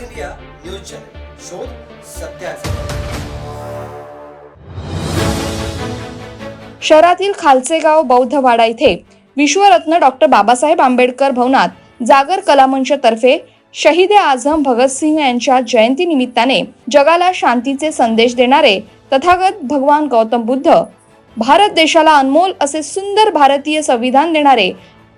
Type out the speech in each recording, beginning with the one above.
India news channel शोध सत्याचा शहरातील खालचे गाव बौद्धवाडा इथे विश्वरत्न डॉक्टर बाबासाहेब आंबेडकर भवनात जागर कलामंच तर्फे शहीद आझम भगतसिंग यांच्या जयंती निमित्ताने जगाला शांतीचे संदेश देणारे तथागत भगवान गौतम बुद्ध भारत देशाला अनमोल असे सुंदर भारतीय संविधान देणारे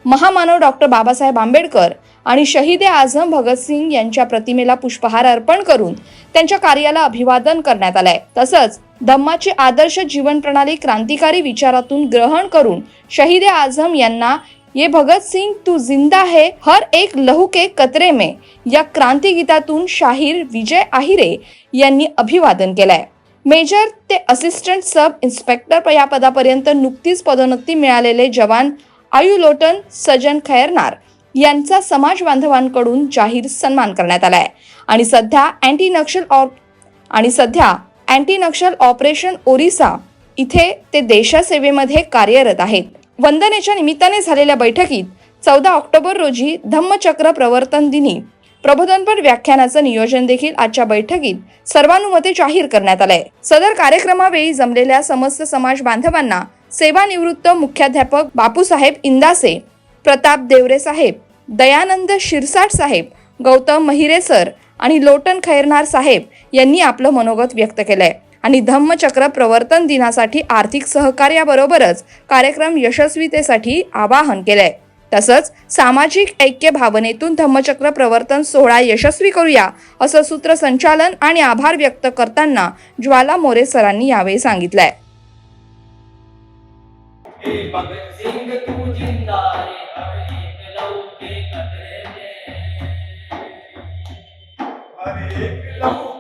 महामानव डॉक्टर बाबासाहेब आंबेडकर आणि शहीद ए आझम भगतसिंग यांच्या प्रतिमेला पुष्पहार अर्पण करून त्यांच्या कार्याला अभिवादन करण्यात आलंय. तसंच धम्माची आदर्श जीवन प्रणाली क्रांतिकारी विचारातून ग्रहण करून शहीद ए आझम यांना ये भगतसिंग तू जिंदा है हर एक लहू के कतरे में या क्रांती गीतातून शाहीर विजय आहिरे यांनी अभिवादन केलंय. मेजर ते असिस्टंट सब इन्स्पेक्टर या पदापर्यंत नुकतीच पदोन्नती मिळालेले जवान आयु लोटन सजन खैरनार यांचा समाज बांधवांकडून जाहीर सन्मान करण्यात आलाय. आणि सध्या अँटी नक्षल ऑप आणि सध्या अँटी नक्षल ऑपरेशन ओरिसा इथे ते देशासेवेमध्ये कार्यरत आहेत. वंदनेच्या निमित्ताने झालेल्या बैठकीत चौदा ऑक्टोबर रोजी धम्मचक्र प्रवर्तन दिनी प्रबोधनपर व्याख्यानाचं नियोजन देखील आजच्या बैठकीत सर्वानुमते जाहीर करण्यात आलंय. सदर कार्यक्रमावेळी जमलेल्या समस्त समाज बांधवांना सेवानिवृत्त मुख्याध्यापक बापूसाहेब इंदासे प्रताप देवरे साहेब दयानंद शिरसाट साहेब गौतम महिरे सर आणि लोटन खैरनार साहेब यांनी आपलं मनोगत व्यक्त केलंय. आणि धम्मचक्र प्रवर्तन दिनासाठी आर्थिक सहकार्याबरोबरच कार्यक्रम यशस्वीतेसाठी आवाहन केलंय. तसंच सामाजिक ऐक्य भावनेतून धम्मचक्र प्रवर्तन सोहळा यशस्वी करूया असं सूत्रसंचालन आणि आभार व्यक्त करताना ज्वाला मोरे सरांनी यावेळी सांगितलंय. हे भगत सिंग तू जिंदा रे हर एक लहू के कतरे में हर एक लहू के कतरे